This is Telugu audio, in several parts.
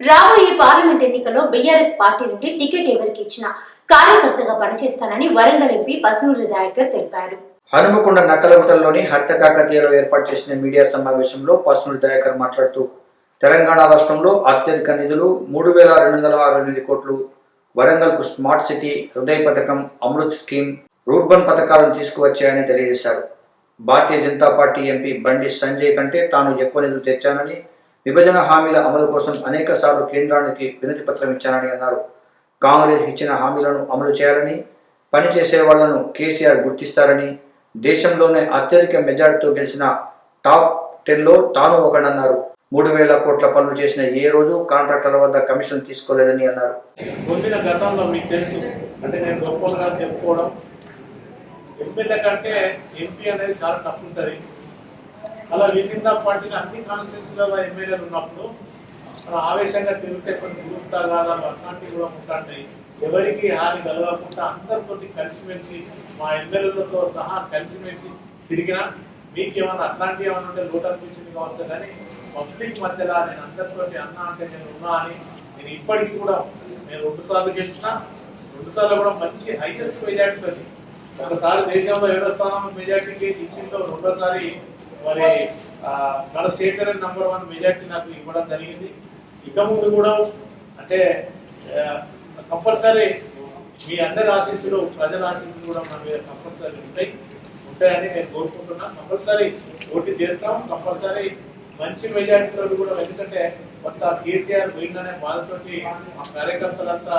రాబోయే పార్లమెంట్ ఎన్నికల్లో బీఆర్ఎస్ పార్టీ నుండి టికెట్ ఎవరికి ఇచ్చినా కార్యకర్తగా పనిచేస్తానని వరంగల్ ఎంపీ పసునూరి దయాకర్ తెలిపారు. హనుమకొండ నక్కలగుట్టలోని హత్య కాకతీయలో ఏర్పాటు చేసిన మీడియా సమావేశంలో పర్సనల్ దయాకర్ మాట్లాడుతూ తెలంగాణ రాష్ట్రంలో అత్యధిక నిధులు మూడు వేల రెండు వందల అరవై ఎనిమిది కోట్లు వరంగల్కు స్మార్ట్ సిటీ హృదయ పథకం అమృత్ స్కీమ్ రూర్బన్ పథకాలను తీసుకువచ్చాయని తెలియజేశారు. భారతీయ జనతా పార్టీ ఎంపీ బండి సంజయ్ కంటే తాను ఎక్కువ నిధులు తెచ్చానని విభజన హామీల అమలు కోసం అనేక సార్లు కేంద్రానికి వినతి పత్రం ఇచ్చానని అన్నారు. కాంగ్రెస్ ఇచ్చిన హామీలను అమలు చేయాలని పనిచేసే వాళ్ళను కేసీఆర్ గుర్తిస్తారని దేశంలోనే అత్యధిక మెజార్టీతో గెలిచిన టాప్ టెన్లో తాను ఒకడన్నారు. మూడు వేల కోట్ల పనులు చేసిన ఏ రోజు కాంట్రాక్టర్ల వద్ద కమిషన్ తీసుకోలేదని అన్నారు. పొందిన గతంలో మీకు తెలుసు అంటే నేను గొప్పగా చెప్పుకోవడం ఎంపీల కంటే ఎంపీ అనేది చాలా టఫ్ ఉంటుంది. అలా విత్ ద పార్టీ అన్ని కాన్స్టిట్యూన్సీలలో ఎమ్మెల్యేలు ఉన్నప్పుడు మనం ఆవేశంగా తిరిగితే కొన్ని గ్రూప్ తగాదాలు అట్లాంటివి కూడా ఉంటాయి. ఎవరికి హాని కలగకుండా అందరితోటి కలిసిమెలిసి మా ఎమ్మెల్యేలతో సహా కలిసిమెలిసి తిరిగినా మీకు ఏమన్నా అట్లాంటివి ఏమన్నా ఉంటే లోటు అనిపించింది కావచ్చు కానీ పబ్లిక్ మధ్యలో నేను అందరితోటి అన్నా అంటే నేను ఉన్నా అని నేను ఇప్పటికీ కూడా నేను రెండు సార్లు గెలిచిన రెండు సార్లు కూడా మంచి హైయెస్ట్ మెజార్టీ ఒకసారి దేశంలో ఏడో స్థానం మెజార్టీకి ఇచ్చిందో రెండోసారి మరి మన స్టేట్ నంబర్ వన్ మెజార్టీ నాకు ఇవ్వడం జరిగింది. ఇక ముందు కూడా అంటే కంపల్సరీ మీ అందరి ఆశీస్సులు ప్రజల ఆశీస్సులు కూడా మన మీద కంపల్సరీ ఉంటాయి. ఉంటాయని నేను కోరుకుంటున్నా. కంపల్సరీ పోటీ చేస్తాం. కంపల్సరీ మంచి మెజార్టీతో కూడా ఎందుకంటే కొత్త కేసీఆర్ పోయిందనే బాధతోటి మా కార్యకర్తలంతా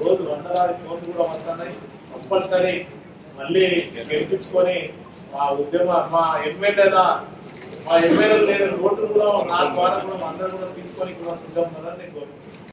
రోజు వందలాది ఫోన్లు కూడా వస్తున్నాయి. కంపల్సరీ మళ్ళీ గెలిపించుకొని మా ఉద్యమ మా ఎమ్మెల్యేల మా ఎమ్మెల్యేలు లేని ఓట్లు కూడా నా ద్వారా కూడా అందరూ కూడా తీసుకొని కూడా సిద్ధం ఉన్నారని నేను కోరుకుంటున్నాను.